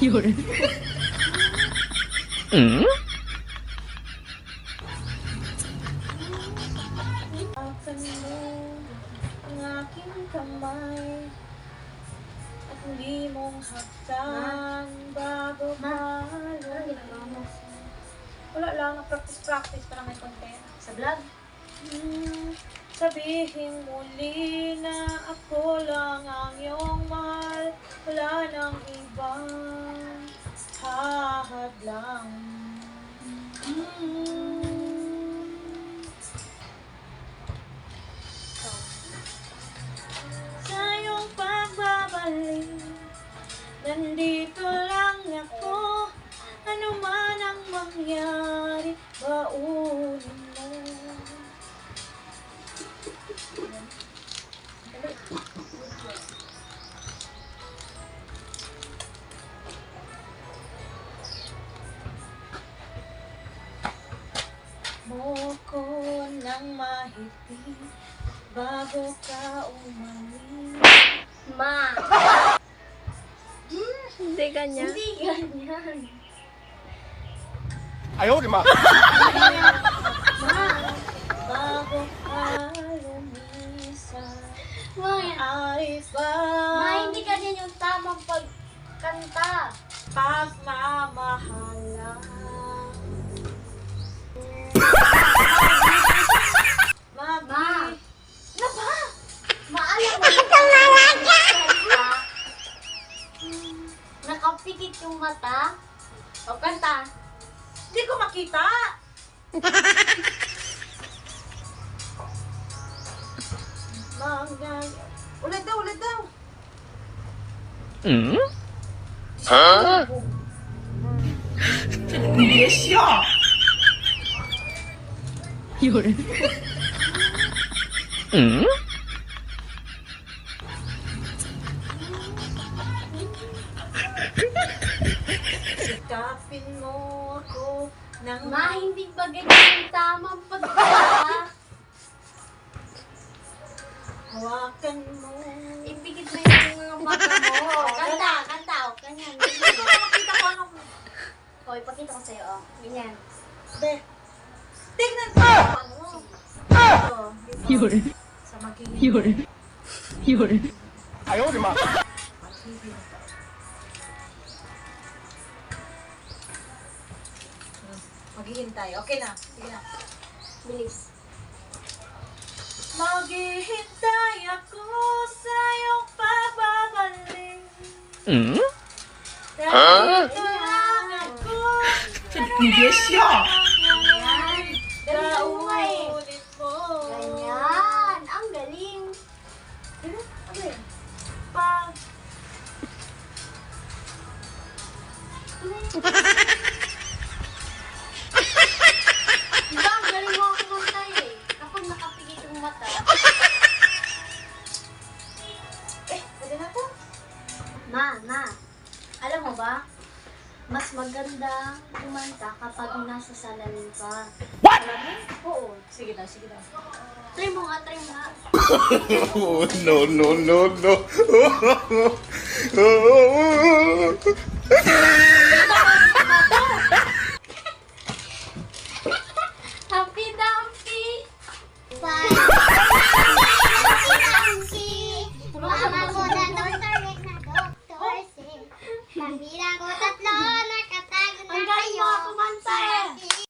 有人，At muli mong haktan bago malulas Wala lang, na-practice-practice para may content. Sa vlog? Hmm, sabihin muli na ako lang ang iyong mahal Wala nang ibang Nandito lang ako Ano man ang mangyari Baunin mo mo ko ng mahigpit bago ka umalis. Ma! Hindi ganyan. Hindi ganyan. Ayaw, di ba? Bago alamisa, may arifa. Ma, hindi ganyan yung tamang pagkanta. Pagmamahala. Ma, ma. Na ba? Maalam mo. Nakapikit yung mata. O, kanta. hindi ko makita. Mga, ulit daw, ulit daw. 有人，Tanggapin mo ako ng... Ma, hindi ba ganyan yung tamang pagkakala? Hawakan mo. Ipikit mo yung mga mata mo. Kanta, kanta. O, ganyan. Ganyan. Pakita ko anong... O, ipakita ko sa'yo. O, ganyan. Be. Tignan ko! Ano? Ano? Yun. Sa magiging... Yun. Ayaw, di ba? Magiging. Maghihintay. Okay na. Sige na. Bilis. Maghihintay ako sa iyong pagbabalik. Hmm? Huh? Hindi siya. Kaulit mo. Ganyan. Ang galing. Ano yan? Pag... Ma, ma. Alam mo ba? Mas maganda kumanta kapag nasa salamin ka. What? Oo. Sige daw, sige daw. Try mo nga, try mo nga. Oh, no no no no. Happy